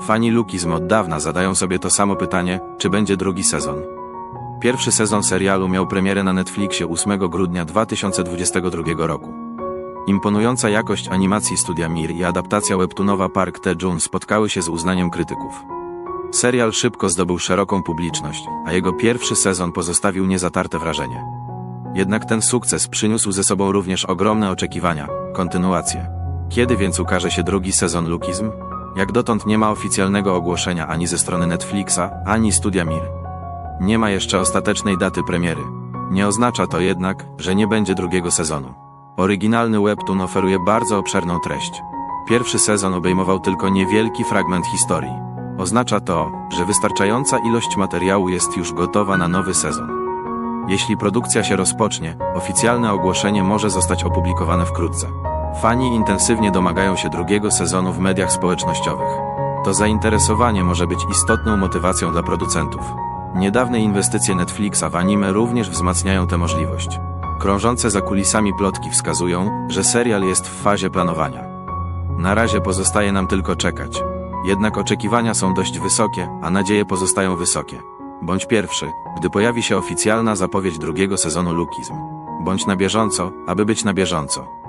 Fani Lukizm od dawna zadają sobie to samo pytanie, czy będzie drugi sezon. Pierwszy sezon serialu miał premierę na Netflixie 8 grudnia 2022 roku. Imponująca jakość animacji studia Mir i adaptacja webtoonowa Park Tae-jun spotkały się z uznaniem krytyków. Serial szybko zdobył szeroką publiczność, a jego pierwszy sezon pozostawił niezatarte wrażenie. Jednak ten sukces przyniósł ze sobą również ogromne oczekiwania, kontynuację. Kiedy więc ukaże się drugi sezon Lukizm? Jak dotąd nie ma oficjalnego ogłoszenia ani ze strony Netflixa, ani studia Mir. Nie ma jeszcze ostatecznej daty premiery. Nie oznacza to jednak, że nie będzie drugiego sezonu. Oryginalny webtoon oferuje bardzo obszerną treść. Pierwszy sezon obejmował tylko niewielki fragment historii. Oznacza to, że wystarczająca ilość materiału jest już gotowa na nowy sezon. Jeśli produkcja się rozpocznie, oficjalne ogłoszenie może zostać opublikowane wkrótce. Fani intensywnie domagają się drugiego sezonu w mediach społecznościowych. To zainteresowanie może być istotną motywacją dla producentów. Niedawne inwestycje Netflixa w anime również wzmacniają tę możliwość. Krążące za kulisami plotki wskazują, że serial jest w fazie planowania. Na razie pozostaje nam tylko czekać. Jednak oczekiwania są dość wysokie, a nadzieje pozostają wysokie. Bądź pierwszy, gdy pojawi się oficjalna zapowiedź drugiego sezonu Lukizm. Bądź na bieżąco, aby być na bieżąco.